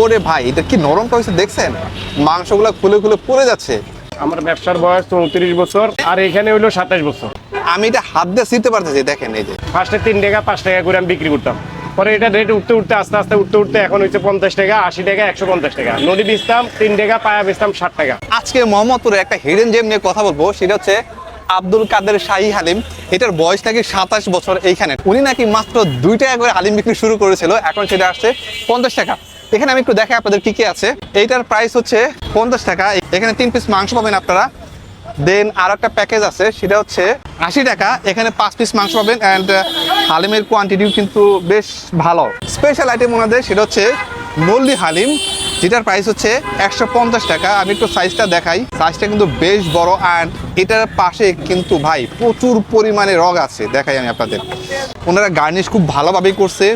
ওরে ভাই এটা কি নরমটা হয়েছে দেখছেন? মাংসগুলো খুলে খুলে পড়ে যাচ্ছে। আমার ব্যবসার বয়স চৌত্রিশ বছর আর এখানে হইল সাতাশ বছর। আমি এটা হাত দিয়ে ছিঁড়তে পারতেছি দেখেন এই যে। ফার্স্টে তিন টাকা পাঁচ টাকা করে আমি বিক্রি করতাম। পরে এটা রেট উঠতে উঠতে আস্তে আস্তে উঠতে উঠতে এখন হচ্ছে পঞ্চাশ টাকা আশি টাকা একশো পঞ্চাশ টাকা। নদী বেচতাম তিন টাকা পায়া বেচতাম ষাট টাকা। আজকে মোহাম্মদপুরে একটা হিডেন জেম নিয়ে কথা বলব সেটা হচ্ছে আব্দুল কাদের শাহী হালিম। এটার বয়স নাকি সাতাশ বছর এইখানে। উনি নাকি মাত্র দুই টাকা করে হালিম বিক্রি শুরু করেছিল এখন সেটা আসছে পঞ্চাশ টাকা। এখানে আমি একটু দেখাই আপনাদের কি কি আছে। এইটার প্রাইস হচ্ছে পঞ্চাশ টাকা। এখানে তিন পিস মাংস পাবেন আপনারা। দেন আর একটা প্যাকেজ আছে, সেটা হচ্ছে আশি টাকা। এখানে পাঁচ পিস মাংস পাবেন অ্যান্ড হালিমের কোয়ান্টিটিও কিন্তু বেশ ভালো। স্পেশাল আইটেম ওনাদের, সেটা হচ্ছে নল্লি হালিম, যেটার প্রাইস হচ্ছে একশো পঞ্চাশ টাকা। আমি একটু সাইজটা দেখাই। সাইজটা কিন্তু বেশ বড় অ্যান্ড এটার পাশে কিন্তু ভাই প্রচুর পরিমাণে রগ আছে। দেখাই আমি আপনাদের। ওনারা গার্নিশ খুব ভালোভাবেই করছে।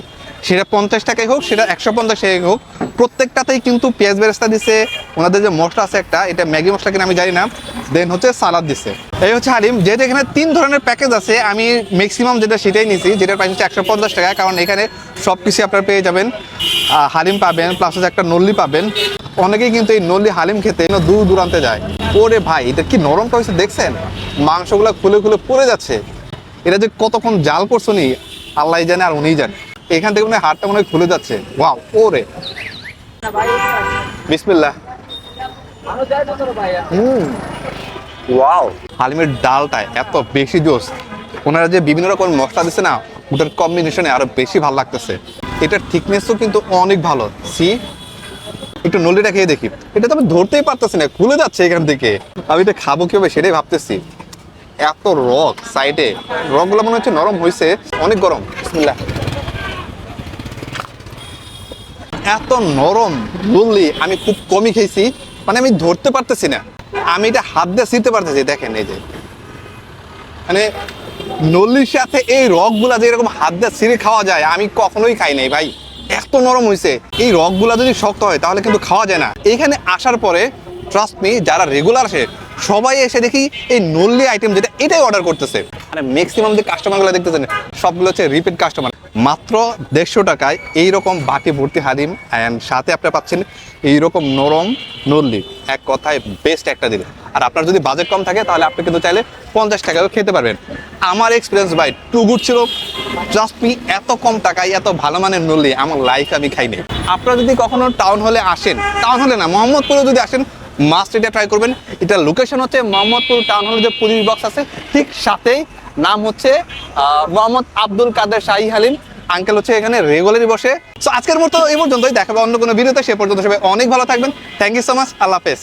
সেটা পঞ্চাশ টাকাই হোক, সেটা একশো পঞ্চাশ টাকাই হোক, প্রত্যেকটাতেই কিন্তু পেঁয়াজ বেরেস্তা দিছে, ওনাদের যে মশলা আছে একটা, এটা ম্যাগি মশলা কিনা আমি জানি না দেন হচ্ছে সালাদ দিছে। এই হচ্ছে হালিম যেহেতু এখানে তিন ধরনের প্যাকেজ আছে, আমি ম্যাক্সিমাম যেটা সেটাই নিছি, যেটার প্রাইস হচ্ছে একশো পঞ্চাশ টাকা, কারণ এখানে সব কিছু আপনারা পেয়ে যাবেন। হালিম পাবেন প্লাস হচ্ছে একটা নল্লি পাবেন। অনেকেই কিন্তু এই নল্লি হালিম খেতে দূর দূরান্তে যায়। ওরে ভাই, এটা কি নরমটা হয়েছে দেখছেন? মাংসগুলো খুলে খুলে পড়ে যাচ্ছে। এটা যে কতক্ষণ জাল করছ নি আল্লাহ জানে আর উনিই জানে। এখান থেকে মনে হাড়টা মনে খুলে যাচ্ছে। ওয়াও, ওরে। বিসমিল্লাহ। হুম। ওয়াও। হালিমের ডালটা এত বেশি জোস ওনারা যে বিভিন্ন রকম মশলা দিচ্ছে না ওটার কম্বিনেশনে আরও বেশি ভালো লাগতেছে। এটার থিকনেসও কিন্তু অনেক ভালো। সি, একটু নলিটা খেয়ে দেখি। এটা তো আমি ধরতেই পারতেছি না, খুলে যাচ্ছে এখান থেকে। আমি এটা খাব কীভাবে সেটাই ভাবতেছি। এত রক সাইডে রকগুলো মনে হচ্ছে নরম হয়েছে অনেক গরম। বিসমিল্লাহ। এত নরম বললি আমি খুব কমই খেয়েছি। মানে আমি ধরতে পারতেছি না। আমি এটা হাত দিয়ে ছিঁড়তে পারতেছি, দেখেন এই যে। মানে নল্লির সাথে এই রকগুলা যে এরকম হাত দিয়ে ছিঁড়ে খাওয়া যায়, আমি কখনোই খাই নাই ভাই। এত নরম হয়েছে এই রকগুলা যদি শক্ত হয়, তাহলে কিন্তু খাওয়া যায় না। এখানে আসার পরে ট্রাস্ট মি যারা রেগুলার আসে, সবাই এসে দেখি এই নল্লি আইটেম যেটা, এটাই অর্ডার করতেছে। মানে ম্যাক্সিমাম যে কাস্টমারগুলো দেখতেছেন, সবগুলো হচ্ছে রিপিট কাস্টমার মাত্র দেড়শো টাকায় এইরকম বাটি ভর্তি হালিম অ্যান্ড সাথে আপনি পাচ্ছেন এইরকম নরম নল্লি। এক কথায় বেস্ট একটা দিল। আর আপনার যদি বাজেট কম থাকে, তাহলে আপনি কিন্তু চাইলে পঞ্চাশ টাকাও খেতে পারবেন। আমার এক্সপিরিয়েন্স ভাই টু গুড ছিল। জাস্ট মি এত কম টাকায়, এত ভালো মানের নল্লি আমার লাইফ আমি খাইনি। আপনারা যদি কখনো টাউন হলে আসেন টাউন হলে না, মোহাম্মদপুরে যদি আসেন মাস্ট এটা ট্রাই করবেন। এটা লোকেশন হচ্ছে মোহাম্মদপুর টাউন হলে যে পুলিশ বক্স আছে, ঠিক সাথেই নাম হচ্ছে মোহাম্মদ আব্দুল কাদের শাহি হালিম। আঙ্কেল হচ্ছে এখানে রেগুলারই বসে। তো আজকের মতো এই পর্যন্তই। দেখাবে অন্য কোনো ভিডিওতে। সে পর্যন্ত সবাই অনেক ভালো থাকবেন। থ্যাংক ইউ সো মাচ আল্লাহ হাফেজ।